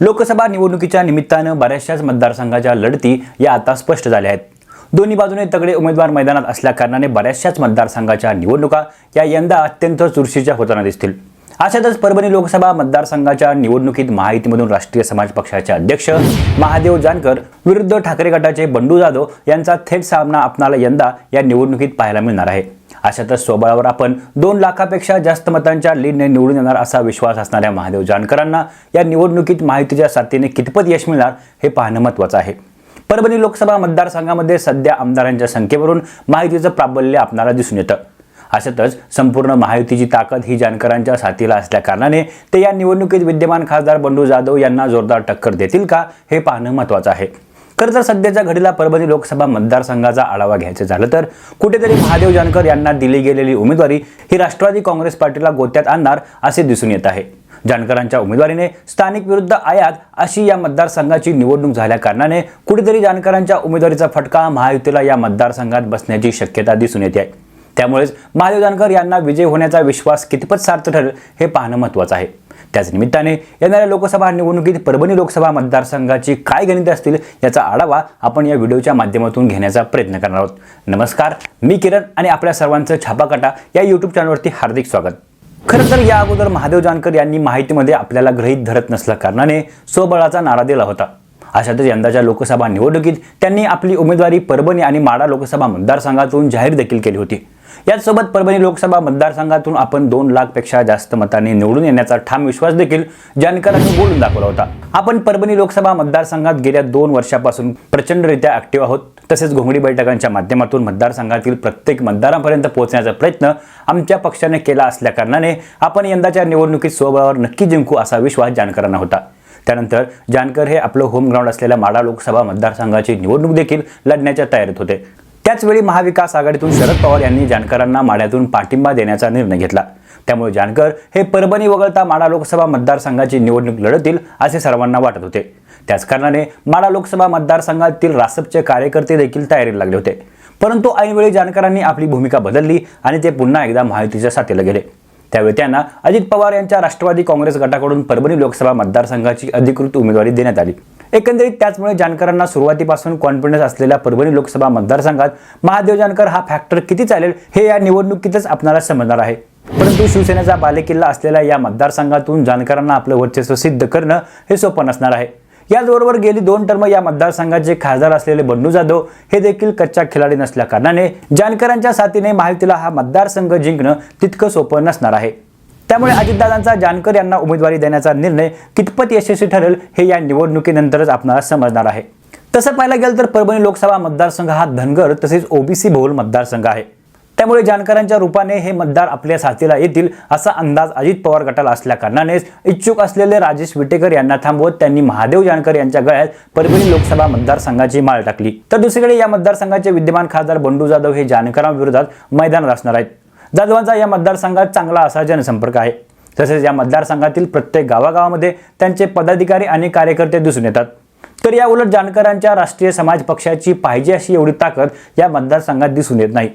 लोकसभा निवडणुकीच्या निमित्तानं बऱ्याचशाच मतदारसंघाच्या लढती या आता स्पष्ट झाल्या आहेत. दोन्ही बाजूने तगडे उमेदवार मैदानात असल्या कारणाने बऱ्याचशाच मतदारसंघाच्या निवडणुका या यंदा अत्यंत चुरशीच्या होताना दिसतील. अशातच परभणी लोकसभा मतदारसंघाच्या निवडणुकीत महायुतीमधून राष्ट्रीय समाज पक्षाचे अध्यक्ष महादेव जानकर विरुद्ध ठाकरे गटाचे बंडू जाधव यांचा थेट सामना आपणाला यंदा या निवडणुकीत पाहायला मिळणार आहे. अशातच स्वबळावर आपण दोन लाखापेक्षा जास्त मतांच्या लीडने निवडून येणार असा विश्वास असणाऱ्या महादेव जानकरांना या निवडणुकीत माहितीच्या साथीने कितपत यश मिळणार हे पाहणं महत्त्वाचं आहे. परभणी लोकसभा मतदारसंघामध्ये सध्या आमदारांच्या संख्येवरून माहितीचं प्राबल्य आपणाला दिसून येतं. अशातच संपूर्ण महायुतीची ताकद ही जानकरांच्या साथीला असल्या कारणाने ते या निवडणुकीत विद्यमान खासदार बंडू जाधव यांना जोरदार टक्कर देतील का हे पाहणं महत्त्वाचं आहे. खरं तर सध्याच्या घडीला परभणी लोकसभा मतदारसंघाचा आढावा घ्यायचं झालं तर कुठेतरी महादेव जानकर यांना दिली गेलेली उमेदवारी ही राष्ट्रवादी काँग्रेस पार्टीला गोत्यात आणणार असे दिसून येत आहे. जानकरांच्या उमेदवारीने स्थानिक विरुद्ध आयात अशी या मतदारसंघाची निवडणूक झाल्या कारणाने कुठेतरी जानकरांच्या उमेदवारीचा फटका महायुतीला या मतदारसंघात बसण्याची शक्यता दिसून येते. आहे त्यामुळेच महादेव जानकर यांना विजय होण्याचा विश्वास कितपत सार्थ ठरेल हे पाहणं महत्त्वाचं आहे. त्याच निमित्ताने येणाऱ्या लोकसभा निवडणुकीत परभणी लोकसभा मतदारसंघाची काय गणिते असतील याचा आढावा आपण या व्हिडिओच्या माध्यमातून घेण्याचा प्रयत्न करणार आहोत. नमस्कार मी किरण आणि आपल्या सर्वांचं छापाकाटा या यूट्यूब चॅनलवरती हार्दिक स्वागत. खरं तर या अगोदर महादेव जानकर यांनी माहितीमध्ये आपल्याला ग्रहित धरत नसल्या कारणाने स्वबळाचा नारा दिला होता. अशातच यंदाच्या लोकसभा निवडणुकीत त्यांनी आपली उमेदवारी परभणी आणि माडा लोकसभा मतदारसंघातून जाहीर देखील केली होती. याचसोबत परभणी लोकसभा मतदारसंघातून आपण दोन लाखपेक्षा जास्त मतांनी निवडून येण्याचा ठाम विश्वास देखील जानकरांनी बोलून दाखवला होता. आपण परभणी लोकसभा मतदारसंघात गेल्या दोन वर्षापासून प्रचंडरित्या ऍक्टिव्ह आहोत. तसेच घोंगडी बैठकांच्या माध्यमातून मतदारसंघातील प्रत्येक मतदारांपर्यंत पोहोचण्याचा प्रयत्न आमच्या पक्षाने केला असल्या कारणाने आपण यंदाच्या निवडणुकीत स्वबळावर नक्की जिंकू असा विश्वास जानकरांना होता. त्यानंतर जानकर हे आपलं होम ग्राउंड असलेल्या माडा लोकसभा मतदारसंघाची निवडणूक देखील लढण्याच्या तयारीत होते. त्याचवेळी महाविकास आघाडीतून शरद पवार यांनी जानकरांना माड्यातून पाठिंबा देण्याचा निर्णय घेतला. त्यामुळे जानकर हे परभणी वगळता माडा लोकसभा मतदारसंघाची निवडणूक लढतील असे सर्वांना वाटत होते. त्याच कारणाने माडा लोकसभा मतदारसंघातील रासपचे कार्यकर्ते देखील तयारीला लागले होते. परंतु ऐनवेळी जानकरांनी आपली भूमिका बदलली आणि ते पुन्हा एकदा महायुतीच्या साथीला गेले. त्यावेळी त्यांना अजित पवार यांच्या राष्ट्रवादी काँग्रेस गटाकडून परभणी लोकसभा मतदारसंघाची अधिकृत उमेदवारी देण्यात आली. एकंदरीत त्याचमुळे जानकरांना सुरुवातीपासून कॉन्फिडन्स असलेल्या परभणी लोकसभा मतदारसंघात महादेव जानकर हा फॅक्टर किती चालेल हे या निवडणुकीतच आपणाला समजणार आहे. परंतु शिवसेनेचा बालेकिल्ला असलेल्या या मतदारसंघातून जानकरांना आपलं वर्चस्व सिद्ध करणं हे सोपं नसणार आहे. याचबरोबर गेली दोन टर्म या मतदारसंघाचे खासदार असलेले बंडू जाधव हे देखील कच्चा खिलाडी नसल्या कारणाने जानकरांच्या साथीने महायुतीला हा मतदारसंघ जिंकणं तितकं सोपं नसणार आहे. त्यामुळे अजितदादांचा जानकर यांना उमेदवारी देण्याचा निर्णय कितपत यशस्वी ठरेल हे या निवडणुकीनंतरच आपणाला समजणार आहे. तसं पाहायला गेलं तर परभणी लोकसभा मतदारसंघ हा धनगर तसेच ओबीसी बहुल मतदारसंघ आहे. त्यामुळे जानकरांच्या रूपाने हे मतदार आपल्या साथीला येतील असा अंदाज अजित पवार गटाला असल्या कारणानेच इच्छुक असलेले राजेश विटेकर यांना थांबवत त्यांनी महादेव जानकर यांच्या गळ्यात परभणी लोकसभा मतदारसंघाची माळ टाकली. तर दुसरीकडे या मतदारसंघाचे विद्यमान खासदार बंडू जाधव हे जानकरांविरोधात मैदानात असणार आहेत. जाधवांचा या मतदारसंघात चांगला असा जनसंपर्क आहे. तसेच या मतदारसंघातील प्रत्येक गावागावामध्ये त्यांचे पदाधिकारी आणि कार्यकर्ते दिसून येतात. तर या उलट जानकरांच्या राष्ट्रीय समाज पक्षाची पाहिजे अशी एवढी ताकद या मतदारसंघात दिसून येत नाही.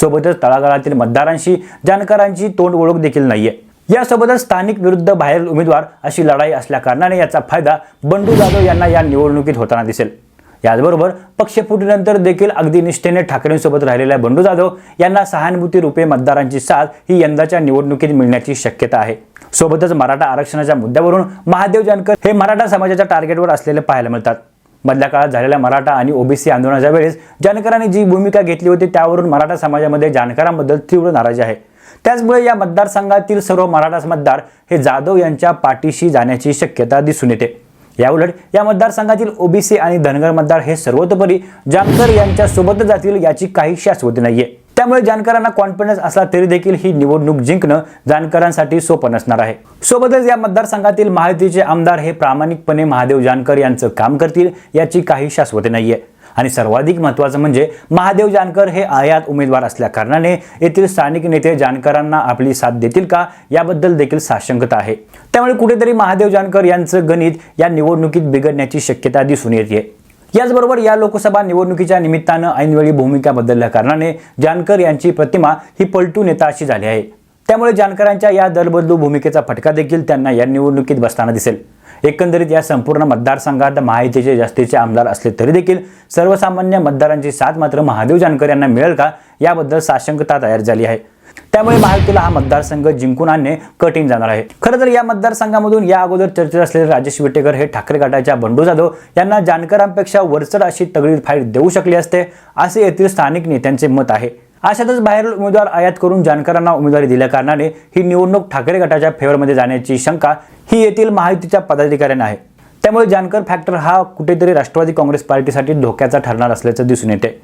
सोबतच तळागाळातील मतदारांशी जानकरांची तोंड ओळख देखील नाहीये. यासोबतच स्थानिक विरुद्ध बाहेरील उमेदवार अशी लढाई असल्याकारणाने याचा फायदा बंडू जाधव यांना या निवडणुकीत होताना दिसेल. याचबरोबर पक्षफुटीनंतर देखील अगदी निष्ठेने ठाकरेंसोबत राहिलेल्या बंडू जाधव यांना सहानुभूती रूपे मतदारांची साथ ही यंदाच्या निवडणुकीत मिळण्याची शक्यता आहे. सोबतच मराठा आरक्षणाच्या मुद्द्यावरून महादेव जानकर हे मराठा समाजाच्या टार्गेटवर असलेले पाहायला मिळतात. मधल्या काळात झालेल्या मराठा आणि ओबीसी आंदोलनाच्या वेळेस जानकरांनी जी भूमिका घेतली होती त्यावरून मराठा समाजामध्ये जानकरांबद्दल तीव्र नाराजी आहे. त्याचमुळे या मतदारसंघातील सर्व मराठा मतदार हे जाधव यांच्या पाठीशी जाण्याची शक्यता दिसून येते. याउलट या मतदारसंघातील ओबीसी आणि धनगर मतदार हे सर्वतोपरी जानकर यांच्या सोबत जातील याची काही शाश्वती नाहीये. त्यामुळे जानकरांना कॉन्फिडन्स असला तरी देखील ही निवडणूक जिंकणं जानकरांसाठी सोपं नसणार आहे. सोबतच या मतदारसंघातील महायुतीचे आमदार हे प्रामाणिकपणे महादेव जानकर यांचं काम करतील याची काही शाश्वती नाहीये. आणि सर्वाधिक महत्त्वाचं म्हणजे महादेव जानकर हे आयात उमेदवार असल्या कारणाने येथील स्थानिक नेते जानकरांना आपली साथ देतील का याबद्दल देखील साशंकता आहे. त्यामुळे कुठेतरी महादेव जानकर यांचं गणित या निवडणुकीत बिघडण्याची शक्यता दिसून येते. याचबरोबर या लोकसभा निवडणुकीच्या निमित्तानं ऐनवेळी भूमिका बदलल्या कारणाने जानकर यांची प्रतिमा ही पलटून येता अशी झाली आहे. त्यामुळे जानकरांच्या या दलबदलू भूमिकेचा फटका देखील त्यांना या निवडणुकीत बसताना दिसेल. एकंदरीत या संपूर्ण मतदारसंघात महायुतीचे जास्तीचे आमदार असले तरी देखील सर्वसामान्य मतदारांची साथ मात्र महादेव जानकर यांना मिळेल का? याबद्दल साशंकता तयार झाली आहे. त्यामुळे महायुतीला हा मतदारसंघ जिंकून आणणे कठीण जाणार आहे. खरं तर या मतदारसंघामधून या अगोदर चर्चेत असलेले राजेश विटेकर हे ठाकरे गटाच्या बंडू जाधव यांना जानकरांपेक्षा वरचढ अशी तगडी फाईट देऊ शकली असते असे येथील स्थानिक नेत्यांचे मत आहे. अशातच बाहेर उमेदवार आयात करून जानकरांना उमेदवारी दिल्या कारणाने ही निवडणूक ठाकरे गटाच्या फेवरमध्ये जाण्याची शंका ही येथील महायुतीच्या पदाधिकाऱ्यांना आहे. त्यामुळे जानकर फॅक्टर हा कुठेतरी राष्ट्रवादी काँग्रेस पार्टीसाठी धोक्याचा ठरणार असल्याचं दिसून येते.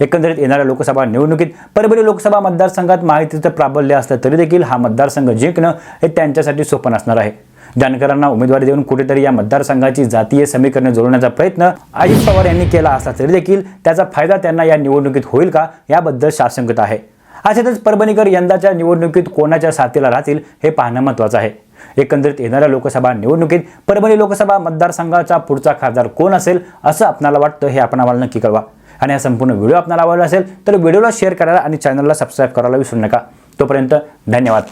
एकंदरीत येणाऱ्या लोकसभा निवडणुकीत परभणी लोकसभा मतदारसंघात माहितीचं प्राबल्य असलं तरी देखील हा मतदारसंघ जिंकणं हे त्यांच्यासाठी सोपं असणार आहे. जानकरांना उमेदवारी देऊन कुठेतरी या मतदारसंघाची जातीय समीकरणे जोडण्याचा प्रयत्न अजित पवार यांनी केला असला तरी देखील त्याचा फायदा त्यांना या निवडणुकीत होईल का याबद्दल शासंकता आहे. अशातच परभणीकर यंदाच्या निवडणुकीत कोणाच्या साथीला राहतील हे पाहणं महत्त्वाचं आहे. एकंदरीत येणाऱ्या लोकसभा निवडणुकीत परभणी लोकसभा मतदारसंघाचा पुढचा खासदार कोण असेल असं आपणाला वाटतं हे आपण आम्हाला नक्की कळवा. आणि हा संपूर्ण व्हिडिओ आपणाला आवडला असेल तर व्हिडिओला शेअर करायला आणि चॅनलला सबस्क्राईब करायला विसरू नका. तोपर्यंत धन्यवाद.